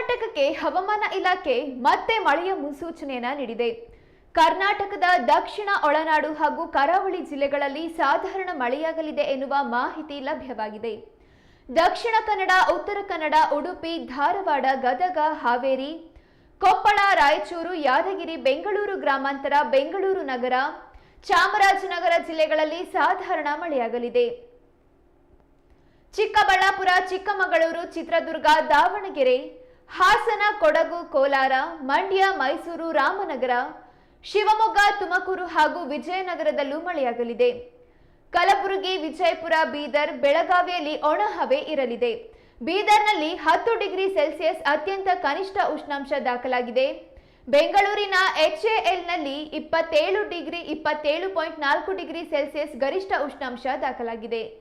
ರಾಜ್ಯಕ್ಕೆ ಹವಾಮಾನ ಇಲಾಖೆ ಮತ್ತೆ ಮಳೆಯ ಮುನ್ಸೂಚನೆಯನ್ನ ನೀಡಿದೆ. ಕರ್ನಾಟಕದ ದಕ್ಷಿಣ ಒಳನಾಡು ಹಾಗೂ ಕರಾವಳಿ ಜಿಲ್ಲೆಗಳಲ್ಲಿ ಸಾಧಾರಣ ಮಳೆಯಾಗಲಿದೆ ಎನ್ನುವ ಮಾಹಿತಿ ಲಭ್ಯವಾಗಿದೆ. ದಕ್ಷಿಣ ಕನ್ನಡ, ಉತ್ತರ ಕನ್ನಡ, ಉಡುಪಿ, ಧಾರವಾಡ, ಗದಗ, ಹಾವೇರಿ, ಕೊಪ್ಪಳ, ರಾಯಚೂರು, ಯಾದಗಿರಿ, ಬೆಂಗಳೂರು ಗ್ರಾಮಾಂತರ, ಬೆಂಗಳೂರು ನಗರ, ಚಾಮರಾಜನಗರ ಜಿಲ್ಲೆಗಳಲ್ಲಿ ಸಾಧಾರಣ ಮಳೆಯಾಗಲಿದೆ. ಚಿಕ್ಕಬಳ್ಳಾಪುರ, ಚಿಕ್ಕಮಗಳೂರು, ಚಿತ್ರದುರ್ಗ, ದಾವಣಗೆರೆ ಹಾಸನ, ಕೊಡಗು, ಕೋಲಾರ, ಮಂಡ್ಯ, ಮೈಸೂರು, ರಾಮನಗರ, ಶಿವಮೊಗ್ಗ, ತುಮಕೂರು ಹಾಗೂ ವಿಜಯನಗರದಲ್ಲೂ ಮಳೆಯಾಗಲಿದೆ. ಕಲಬುರಗಿ, ವಿಜಯಪುರ, ಬೀದರ್, ಬೆಳಗಾವಿಯಲ್ಲಿ ಒಣಹವೆ ಇರಲಿದೆ. ಬೀದರ್ನಲ್ಲಿ ಹತ್ತು ಡಿಗ್ರಿ ಸೆಲ್ಸಿಯಸ್ ಅತ್ಯಂತ ಕನಿಷ್ಠ ಉಷ್ಣಾಂಶ ದಾಖಲಾಗಿದೆ. ಬೆಂಗಳೂರಿನ ಎಚ್ಎಎಲ್ನಲ್ಲಿ ಇಪ್ಪತ್ತೇಳು ಡಿಗ್ರಿ, ಇಪ್ಪತ್ತೇಳು ಪಾಯಿಂಟ್ ನಾಲ್ಕು ಡಿಗ್ರಿ ಸೆಲ್ಸಿಯಸ್ ಗರಿಷ್ಠ ಉಷ್ಣಾಂಶ ದಾಖಲಾಗಿದೆ.